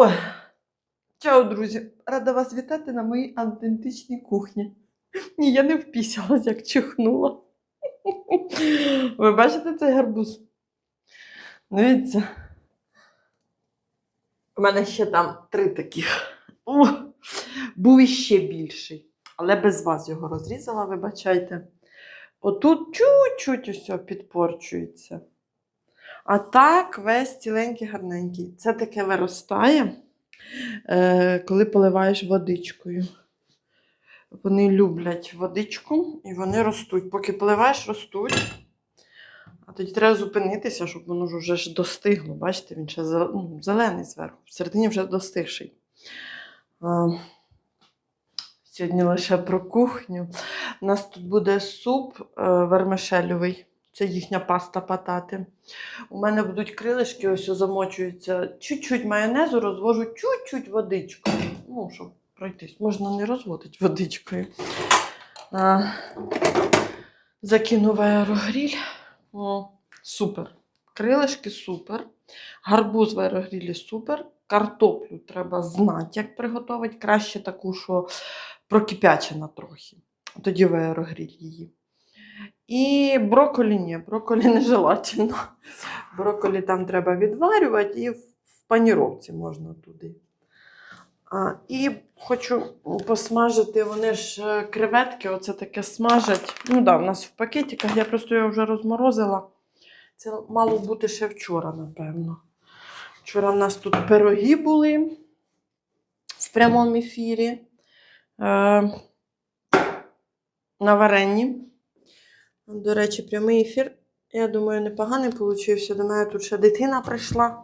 Ой, чао, друзі! Рада вас вітати на моїй автентичній кухні. Ні, я не впісялась, як чихнула. Ви бачите цей гарбуз? Дивіться. У мене ще там три таких. О, був іще більший. Але без вас його розрізала, вибачайте. Отут чуть-чуть усе підпорчується. А так весь ціленький гарненький. Це таке виростає, е, коли поливаєш водичкою. Вони люблять водичку і вони ростуть. Поки поливаєш, ростуть. А тоді треба зупинитися, щоб воно вже ж достигло. Бачите, він ще ну, зелений зверху, всередині вже достигший. Сьогодні лише про кухню. У нас тут буде суп е, вермишельовий. Це їхня паста патати. У мене будуть крилишки, ось замочуються. Чуть-чуть майонезу розвожу, чуть-чуть водичкою. Ну, щоб пройтись. Можна не розводити водичкою. А, закину в аерогріль. О, супер. Крилишки супер. Гарбуз в аерогрілі супер. Картоплю треба знати, як приготувати. Краще таку, що прокипячена трохи. Тоді в аерогріль її. І брокколі ні, брокколі нежелательно. Брокколі там треба відварювати і в паніровці можна туди. А, і хочу посмажити, вони ж е, креветки, оце таке смажать. Ну да, в нас в пакетиках, я просто його вже розморозила. Це мало бути ще вчора, напевно. Вчора в нас тут пироги були в прямому ефірі. Е, на варенні. До речі, прямий ефір, я думаю, непоганий получився. До мене тут ще дитина прийшла.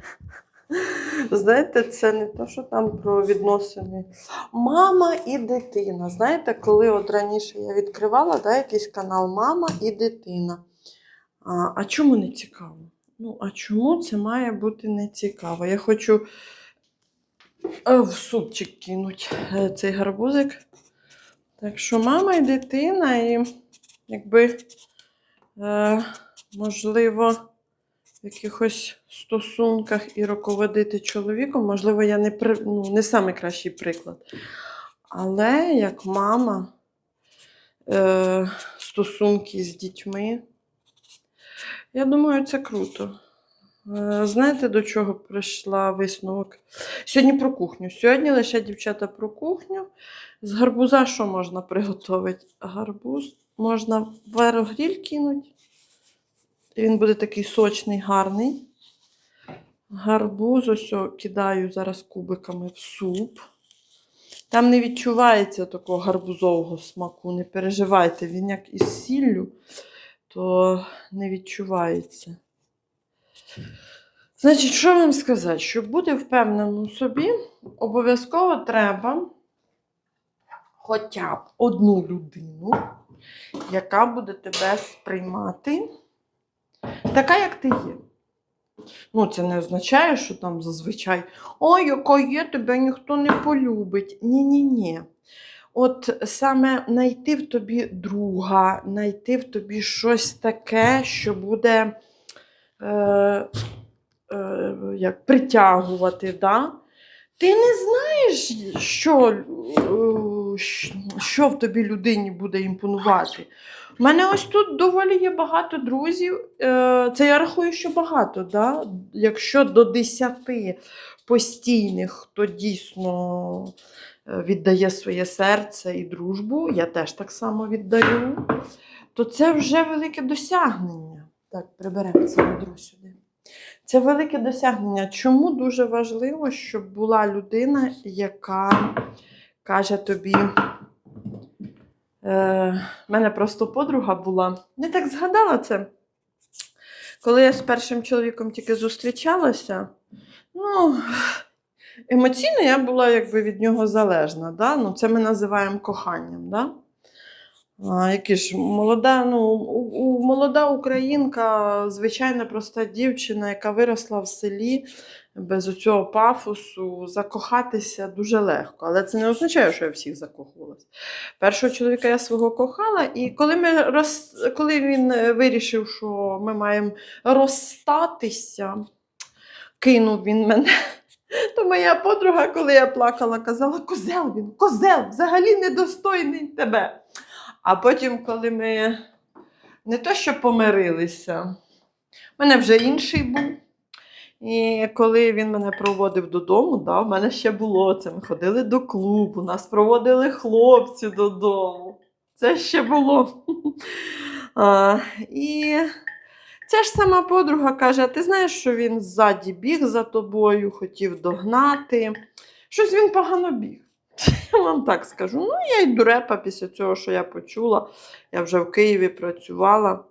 Знаєте, це не то, що там про відносини. Мама і дитина. Знаєте, коли от раніше я відкривала да, якийсь канал Мама і дитина. А, а чому не цікаво? Ну, а чому це має бути не цікаво? Я хочу е, в супчик кинути е, цей гарбузик. Так що мама і дитина, і якби, е, можливо, в якихось стосунках і руководити чоловіком, можливо, я не, ну, не найкращий приклад. Але як мама, е, стосунки з дітьми, я думаю, це круто. Е, Знаєте, до чого прийшла висновок? Сьогодні про кухню. Сьогодні лише дівчата про кухню. З гарбуза що можна приготувати? Гарбуз можна в аерогріль кинути. Він буде такий сочний, гарний. Гарбуз ось кидаю зараз кубиками в суп. Там не відчувається такого гарбузового смаку, не переживайте, він як із сіллю, то не відчувається. Значить, що вам сказати? Щоб бути впевненим у собі, обов'язково треба хоча б одну людину, яка буде тебе сприймати така, як ти є. Ну, це не означає, що там зазвичай ой, яка є, тебе ніхто не полюбить. Ні-ні-ні. От саме знайти в тобі друга, знайти в тобі щось таке, що буде е, е, як притягувати. Да? Ти не знаєш, що, е, що в тобі людині буде імпонувати. У мене ось тут доволі є багато друзів. Е, Це я рахую, що багато. Да? Якщо до 10 постійних, хто дійсно е, віддає своє серце і дружбу, я теж так само віддаю, то це вже велике досягнення. Так, приберемо це відро сюди. Це велике досягнення. Чому дуже важливо, щоб була людина, яка каже тобі. Е, мене просто подруга була. Не так згадала це. Коли я з першим чоловіком тільки зустрічалася, ну, емоційно я була якби від нього залежна. Да? Ну, це ми називаємо коханням. Да? А, які ж молода, ну, у, молода українка, звичайна проста дівчина, яка виросла в селі без цього пафосу, закохатися дуже легко. Але це не означає, що я всіх закохувалась. Першого чоловіка я свого кохала, і коли, ми роз... коли він е, вирішив, що ми маємо розстатися, кинув він мене. То моя подруга, коли я плакала, казала: козел він, козел, взагалі недостойний тебе. А потім, коли ми не то, що помирилися, в мене вже інший був. І коли він мене проводив додому, да, в мене ще було це. Ми ходили до клубу, нас проводили хлопці додому. Це ще було. А, і ця ж сама подруга каже: а ти знаєш, що він ззаді біг за тобою, хотів догнати. Щось він погано біг. Я вам так скажу. Ну, я й дурепа після цього, що я почула. Я вже в Києві працювала.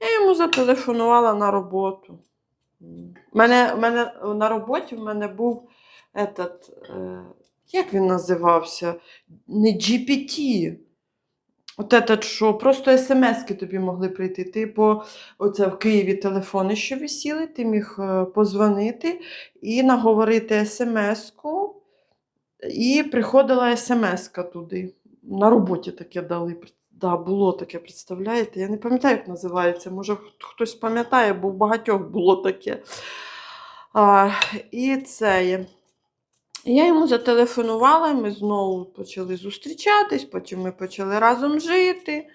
Я йому зателефонувала на роботу. Мене, мене на роботі в мене був этот, е, як він називався? Не GPT. От этот, що просто смски тобі могли прийти. Ти по оце в Києві телефони, що висіли, ти міг е, позвонити і наговорити смс-ку, і приходила смс-ка туди. На роботі таке дали. Да, було таке, представляєте? Я не пам'ятаю, як називається. Може, хтось пам'ятає, бо в багатьох було таке. А, і це. Я йому зателефонувала, ми знову почали зустрічатись, потім ми почали разом жити.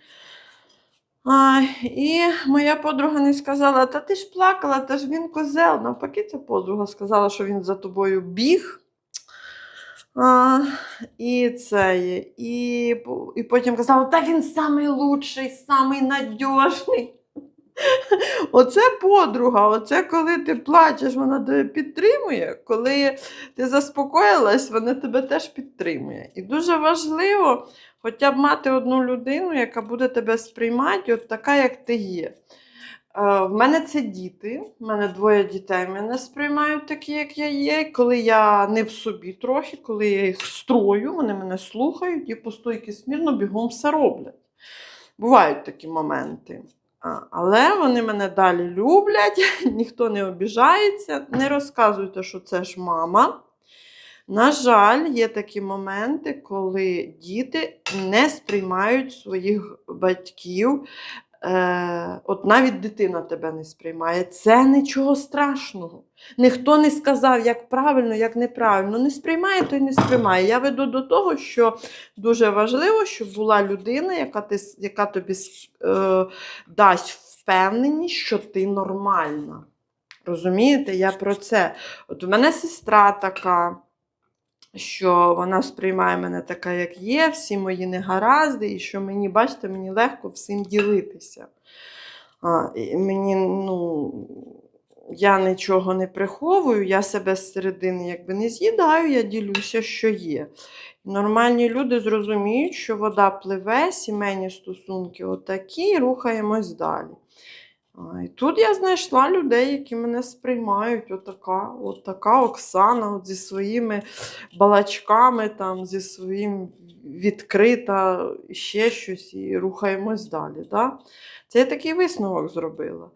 А, і моя подруга не сказала: Та ти ж плакала, та ж він козел. Навпаки, ця подруга сказала, що він за тобою біг. А, і це. І, і потім казала, та він самий лучший, самий надіжний. Оце подруга, оце коли ти плачеш, вона тебе підтримує. Коли ти заспокоїлась, вона тебе теж підтримує. І дуже важливо хоча б мати одну людину, яка буде тебе сприймати, от така, як ти є. Е, В мене це діти, в мене двоє дітей мене сприймають такі, як я є. Коли я не в собі трохи, коли я їх строю, вони мене слухають і по стойки смірно бігом все роблять. Бувають такі моменти. Але вони мене далі люблять, ніхто не обіжається. Не розказуйте, що це ж мама. На жаль, є такі моменти, коли діти не сприймають своїх батьків. Е, от навіть дитина тебе не сприймає. Це нічого страшного. Ніхто не сказав, як правильно, як неправильно. Не сприймає, то й не сприймає. Я веду до того, що дуже важливо, щоб була людина, яка, ти, яка тобі е, дасть впевненість, що ти нормальна. Розумієте, я про це. От у мене сестра така, що вона сприймає мене така, як є, всі мої негаразди, і що мені, бачите, мені легко всім ділитися. А, і мені, ну, я нічого не приховую, я себе зсередини якби не з'їдаю, я ділюся, що є. Нормальні люди зрозуміють, що вода пливе, сімейні стосунки отакі, рухаємось далі. І тут я знайшла людей, які мене сприймають. Отака, отака Оксана, от зі своїми балачками, там, зі своїм відкрита, ще щось, і рухаємось далі. Да? Це я такий висновок зробила.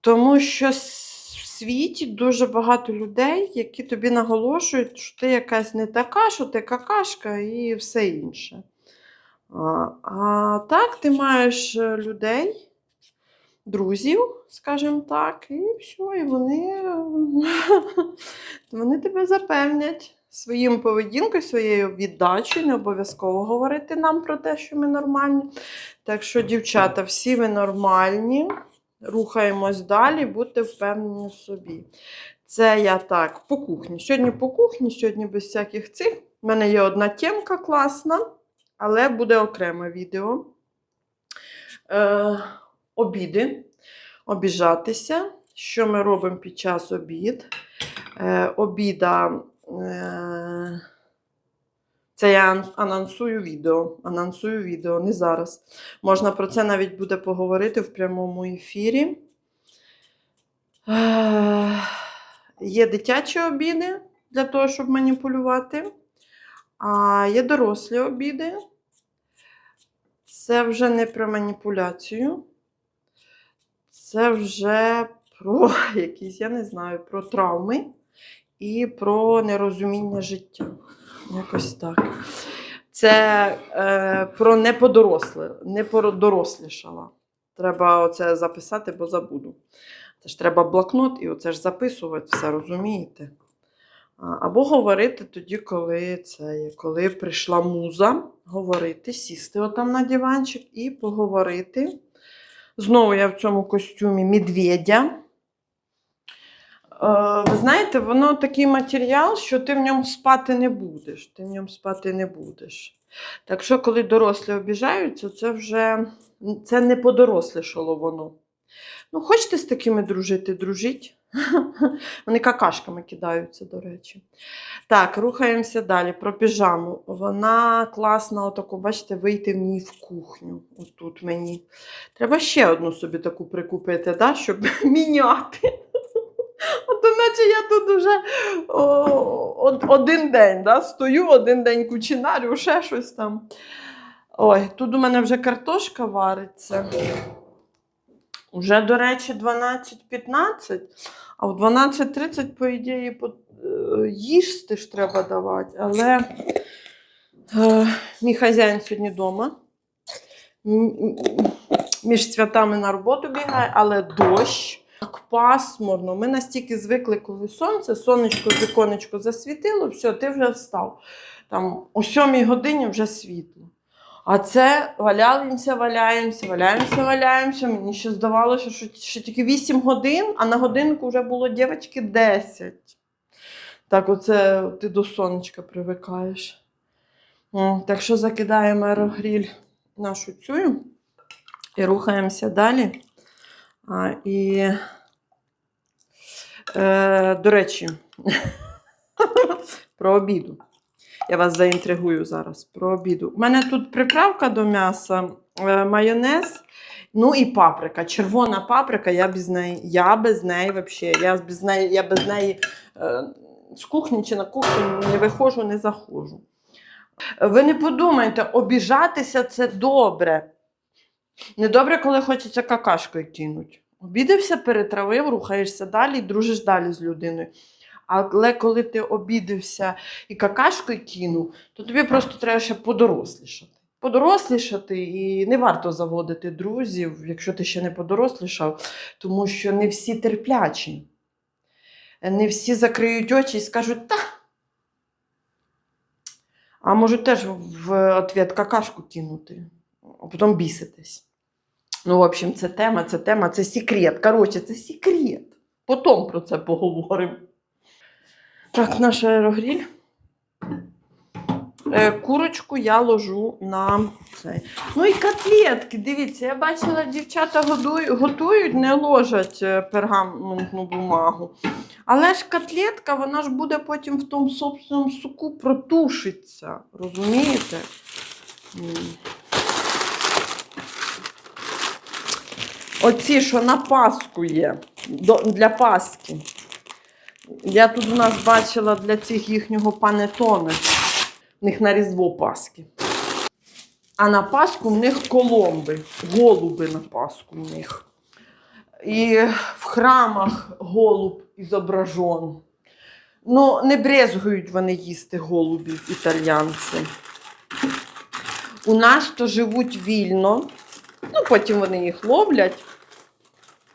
Тому що в світі дуже багато людей, які тобі наголошують, що ти якась не така, що ти какашка і все інше. А, а так, ти маєш е, людей, друзів, скажімо так, і все, і вони, вони тебе запевнять своїм поведінкою, своєю віддачею. Не обов'язково говорити нам про те, що ми нормальні. Так що, дівчата, всі ви нормальні. Рухаємось далі, будьте впевнені в собі. Це я так по кухні. Сьогодні по кухні, сьогодні без всяких цих. У мене є одна темка класна, але буде окреме відео. Е, обіди. Обіжатися. Що ми робимо під час обід? Е, обіда. Е, це я анонсую відео. Анонсую відео, не зараз. Можна про це навіть буде поговорити в прямому ефірі. Е, Є дитячі обіди для того, щоб маніпулювати, а є дорослі обіди. Це вже не про маніпуляцію. Це вже про якісь, я не знаю, про травми і про нерозуміння життя. Якось так. Це е, про неподоросле, не подорослішала. Треба оце записати, бо забуду. Це ж треба блокнот і оце ж записувати все, розумієте? Або говорити тоді, коли це є, коли прийшла муза, говорити, сісти отам на диванчик і поговорити. Знову я в цьому костюмі медведя. Е, ви знаєте, воно такий матеріал, що ти в ньому спати не будеш. Ти в ньому спати не будеш. Так що, коли дорослі обіжаються, це вже це не подорослішало воно. Ну, хочете з такими дружити, дружіть. Вони какашками кидаються, до речі. Так, рухаємося далі. Про піжаму. Вона класна, отаку, бачите, вийти в ній в кухню. Отут мені. Треба ще одну собі таку прикупити, да, щоб міняти. От наче я тут уже о, од- один день да, стою, один день кучинарю, ще щось там. Ой, тут у мене вже картошка вариться. Уже, до речі, 12-15, а в 12.30, по ідеї, е, їсти ж треба давати. Але е, мій хазяїн сьогодні вдома. Між святами на роботу бігає, але дощ. Так пасмурно. Ми настільки звикли, коли сонце, сонечко, віконечко засвітило, все, ти вже встав. Там о 7 годині вже світло. А це валялимося, валяємося, валяємося, валяємося. Мені ще здавалося, що, що тільки 8 годин, а на годинку вже було дівчатки 10. Так, оце ти до сонечка привикаєш. Так що закидаємо аерогріль нашу цю і рухаємося далі. А, і, е, до речі, про обіду. Я вас заінтригую зараз про обіду. У мене тут приправка до м'яса, е, майонез, ну і паприка. Червона паприка, я без неї. Я без неї взагалі. Я без неї, я без неї е, з кухні чи на кухню не виходжу, не заходжу. Ви не подумайте, обіжатися це добре. Недобре, коли хочеться какашкою кинуть. Обідався, перетравив, рухаєшся далі дружиш далі з людиною. Але коли ти обідався і какашкою кинув, то тобі просто треба ще подорослішати. Подорослішати і не варто заводити друзів, якщо ти ще не подорослішав, тому що не всі терплячі. Не всі закриють очі і скажуть, та. А можуть теж в ответ какашку кинути, а потім біситись. Ну, в общем, це тема, це тема, це секрет. Коротше, це секрет. Потім про це поговоримо. Так, наш аерогріль. Е, Курочку я ложу на цей. Ну і котлетки. Дивіться, я бачила, дівчата готують, не ложать е, пергаментну бумагу. Але ж котлетка, вона ж буде потім в тому собственному суку протушиться. Розумієте? Оці, що на Пасху є, для Пасхи. Я тут у нас бачила для цих їхнього панетоне. В них на Різдво Пасхи. А на Пасху в них коломби, голуби на Пасху в них. І в храмах голуб ізображен. Ну, не брезгують вони їсти голубів італьянці. У нас то живуть вільно, ну потім вони їх ловлять.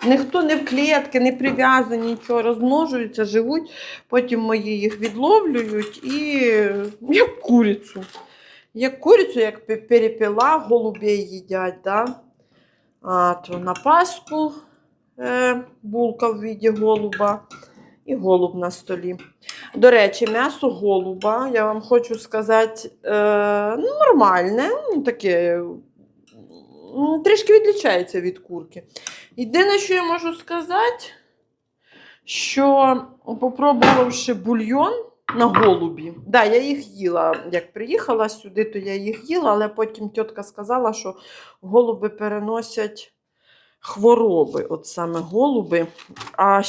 Ніхто не в клітки, не прив'язані, нічого, розмножуються, живуть, потім мої їх відловлюють і як курицю. Як курицю, як пе- перепіла, голубей їдять. Да? А, то на Пасху е, булка в віді голуба і голуб на столі. До речі, м'ясо голуба, я вам хочу сказати, е, ну, нормальне, ну, таке, трішки відлічається від курки. Єдине, що я можу сказати, що попробувавши бульйон на голубі, да, я їх їла. Як приїхала сюди, то я їх їла, але потім тітка сказала, що голуби переносять хвороби, от саме голуби. А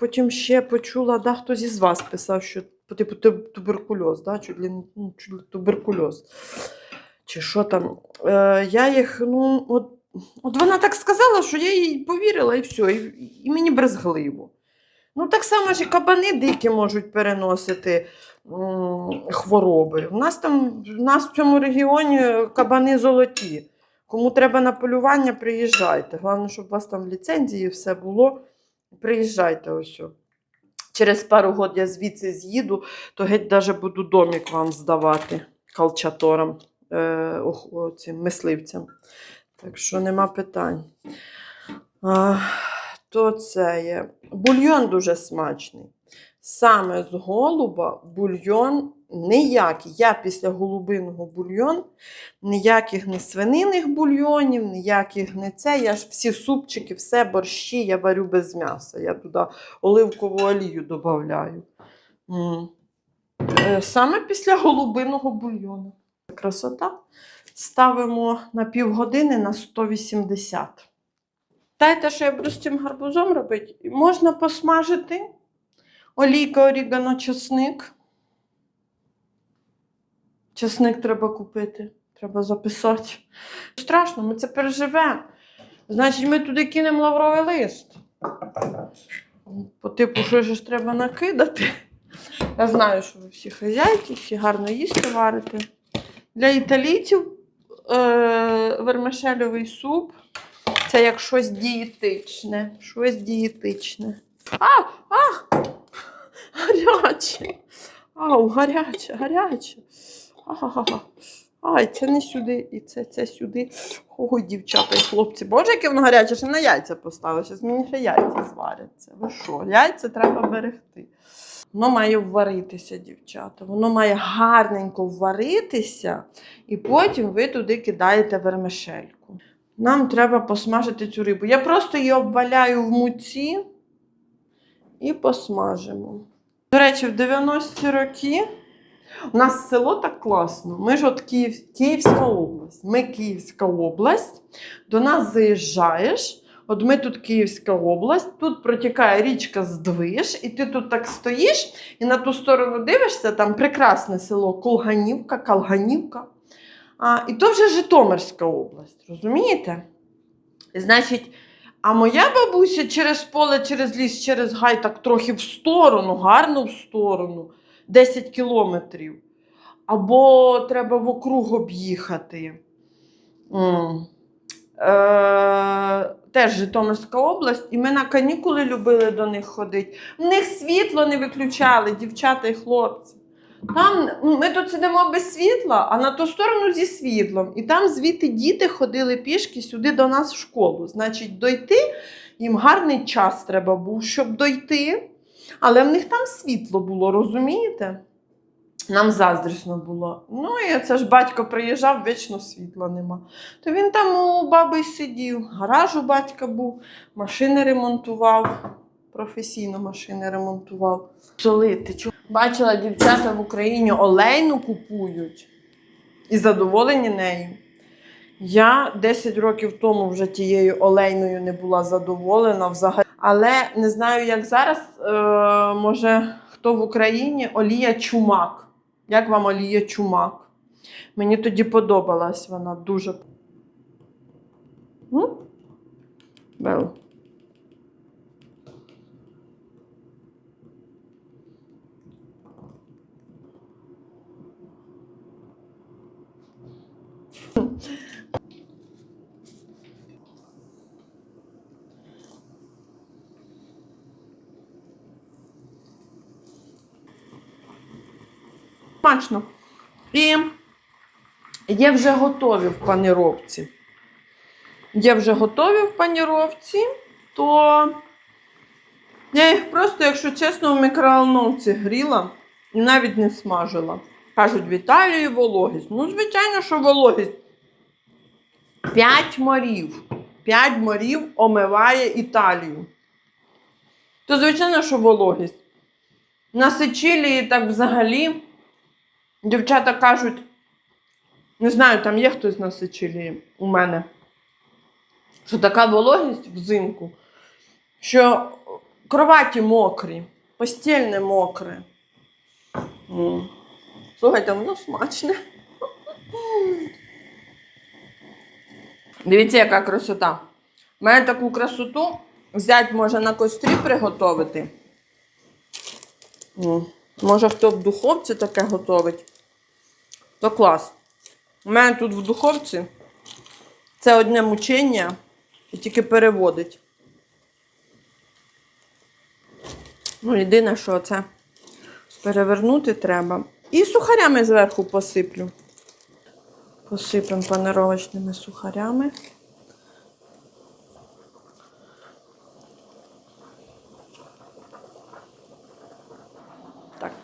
потім ще почула, да, хтось із вас писав, що типу туберкульоз, да, чуть ну, чуть туберкульоз. Чи що там. Е, я їх, ну, от От вона так сказала, що я їй повірила і все, і, і мені брезгливо. Ну, так само ж і кабани дикі можуть переносити м, хвороби. У нас там, у нас в цьому регіоні кабани золоті. Кому треба на полювання, приїжджайте. Головне, щоб у вас там ліцензії все було. Приїжджайте ось. Через пару років я звідси з'їду, то геть даже буду домик вам здавати калчаторам, е, ох, о, цим мисливцям. Так що нема питань. А, то це є. Бульйон дуже смачний. Саме з голуба бульйон ніякий. Я після голубиного бульйон, ніяких не свининих бульйонів, ніяких не це. Я ж всі супчики, все борщі я варю без м'яса. Я туди оливкову олію додаю. Саме після голубиного бульйону. Красота. Ставимо на півгодини на 180. Знаєте, що я буду з цим гарбузом робити? Можна посмажити олійка, орігано, чесник. Чесник треба купити, треба записати. Страшно, ми це переживемо. Значить, ми туди кинемо лавровий лист. По типу, що ж треба накидати. Я знаю, що ви всі хазяйки, всі гарно їсти варите. Для італійців е- вермишельовий суп це як щось дієтичне. Щось дієтичне. А! А! Гаряче! Ау, гаряче, гаряче. Ай, це не сюди, і це, це сюди. Ой, дівчата і хлопці. Боже, яке воно гаряче, ще на яйця поставив. Зараз мені ще яйця зваряться. Ви що? Яйця треба берегти. Воно має вваритися, дівчата. Воно має гарненько вваритися, і потім ви туди кидаєте вермишельку. Нам треба посмажити цю рибу. Я просто її обваляю в муці і посмажимо. До речі, в 90-ті роки у нас село так класно. Ми ж от Київ, Київська область. Ми Київська область. До нас заїжджаєш. От ми тут Київська область, тут протікає річка Здвиж, і ти тут так стоїш і на ту сторону дивишся, там прекрасне село Колганівка, Калганівка. А, і то вже Житомирська область, розумієте? Значить, а моя бабуся через поле, через ліс, через гай так трохи в сторону, гарно в сторону, 10 кілометрів. Або треба в округ об'їхати. М. Е, теж Житомирська область, і ми на канікули любили до них ходити. В них світло не виключали, дівчата і хлопці. Там ми тут сидимо без світла, а на ту сторону зі світлом. І там звідти діти ходили пішки сюди до нас в школу. Значить, дойти їм гарний час треба був, щоб дойти. Але в них там світло було, розумієте? Нам заздрісно було. Ну і це ж батько приїжджав, вічно світла нема. То він там у баби сидів, гараж у батька був, машини ремонтував, професійно машини ремонтував. Солити. Бачила, дівчата в Україні олейну купують і задоволені нею. Я 10 років тому вже тією олейною не була задоволена взагалі. Але не знаю, як зараз, е, може, хто в Україні олія чумак. Як вам олія чумак? Мені тоді подобалась вона дуже. М? Смачно. І є вже готові в паніровці. Є вже готові в паніровці, то я їх просто, якщо чесно, в мікроволновці гріла і навіть не смажила. Кажуть, в Італії вологість. Ну, звичайно, що вологість. П'ять морів. П'ять морів омиває Італію. То, звичайно, що вологість. На Сичилії так взагалі. Дівчата кажуть, не знаю, там є хтось на Сичилії у мене, що така вологість взимку, що кроваті мокрі, постільне мокре. М. Слухайте, воно смачне. Дивіться, яка красота. У мене таку красоту взять може на кострі приготувати. Може, хто в духовці таке готовить, то клас. У мене тут в духовці це одне мучення і тільки переводить. Ну, єдине, що це перевернути треба. І сухарями зверху посиплю. Посипемо панировочними сухарями.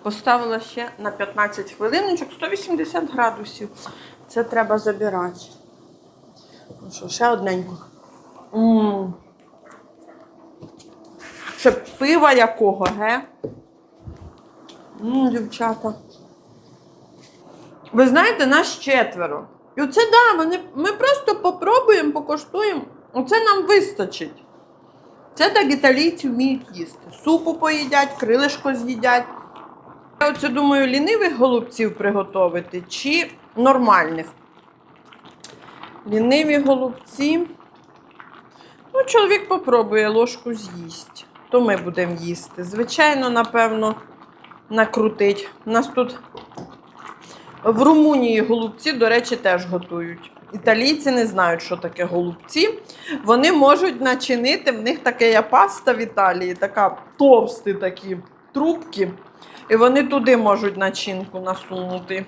Поставила ще на 15 хвилиночок, 180 градусів. Це треба забирати. Ну що, ще одненько. М. Ще пива якого, ге? М, дівчата. Ви знаєте, нас четверо. І оце да, вони, ми просто попробуємо, покоштуємо. Оце нам вистачить. Це так італійці вміють їсти. Супу поїдять, крилишко з'їдять. Я оце думаю, лінивих голубців приготувати чи нормальних. Ліниві голубці. Ну, чоловік попробує ложку з'їсть. То ми будемо їсти. Звичайно, напевно, накрутить. У нас тут в Румунії голубці, до речі, теж готують. Італійці не знають, що таке голубці. Вони можуть начинити, в них таке є паста в Італії, така товсті такі трубки. І вони туди можуть начинку насунути.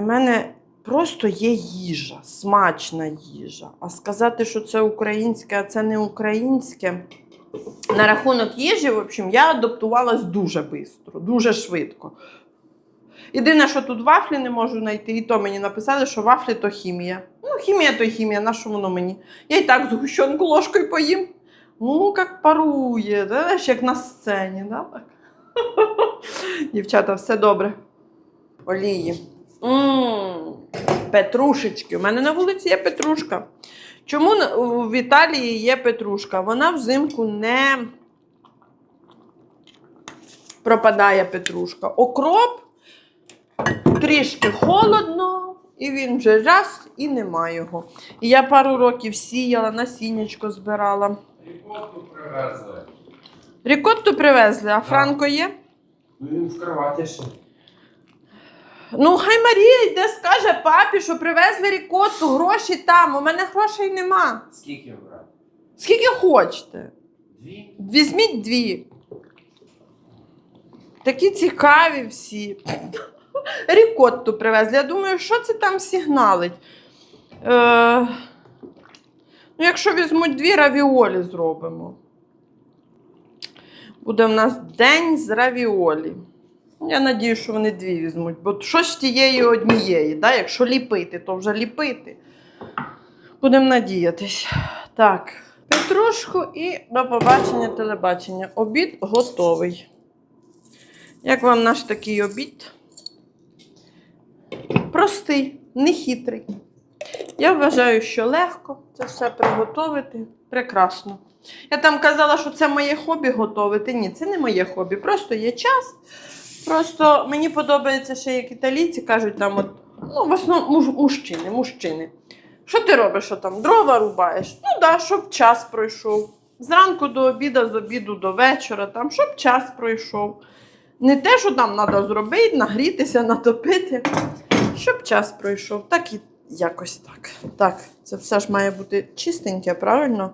У мене просто є їжа, смачна їжа. А сказати, що це українське, а це не українське. На рахунок їжі, в общем, я адаптувалась дуже швидко, дуже швидко. Єдине, що тут вафлі не можу знайти, і то мені написали, що вафлі то хімія. Ну, хімія то хімія, на що воно мені? Я і так згущенку ложкою поїм. Ну, як парує, знаєш, як на сцені, да? так? Дівчата, все добре. Олії. М, Петрушечки. У мене на вулиці є петрушка. Чому в Італії є петрушка? Вона взимку не пропадає петрушка. Окроп трішки холодно, і він вже раз і нема його. І я пару років сіяла, насіннячко збирала. Рікотту привезли. Рікотту привезли, а Франко є? Ну він в кроваті ще. Ну, хай Марія йде, скаже папі, що привезли рікотту, гроші там. У мене грошей нема. Скільки брати? Скільки хочете? Дві? Візьміть дві. Такі цікаві всі. Рікотту привезли. Я думаю, що це там сигналить? Е... Ну, якщо візьмуть дві, равіолі зробимо. Буде в нас день з равіолі. Я надію, що вони дві візьмуть, бо що ж тієї однієї, да? якщо ліпити, то вже ліпити. Будемо надіятись. Так, петрушку і до побачення телебачення. Обід готовий. Як вам наш такий обід? Простий, нехитрий. Я вважаю, що легко це все приготувати. Прекрасно. Я там казала, що це моє хобі готувати. Ні, це не моє хобі. Просто є час. Просто мені подобається ще, як італійці кажуть, там от, ну, в основному муж- мужчини, мужчини. Що ти робиш, що там дрова рубаєш? Ну да, щоб час пройшов. Зранку до обіду, з обіду до вечора, там, щоб час пройшов. Не те, що там треба зробити, нагрітися, натопити, щоб час пройшов. Так і якось так. Так, це все ж має бути чистеньке, правильно?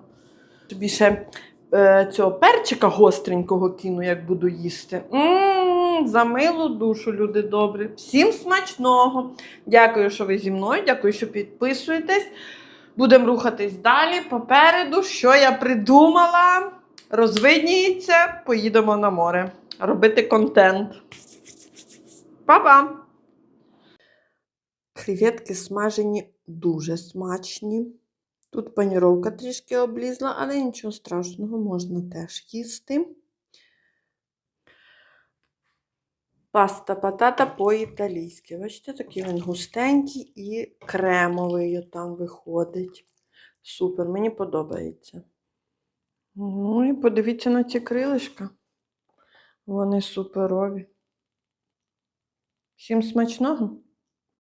Тобі ще е, цього перчика гостренького кину, як буду їсти. М, За милу душу, люди добрі. Всім смачного! Дякую, що ви зі мною, дякую, що підписуєтесь. Будемо рухатись далі. Попереду, що я придумала, розвидніється, поїдемо на море. Робити контент. Па-па! Креветки смажені дуже смачні. Тут паніровка трішки облізла, але нічого страшного, можна теж їсти. Паста патата по-італійськи. Бачите, такий він густенький і кремовий там виходить. Супер, мені подобається. Ну і подивіться на ці крилишка. Вони суперові. Всім смачного!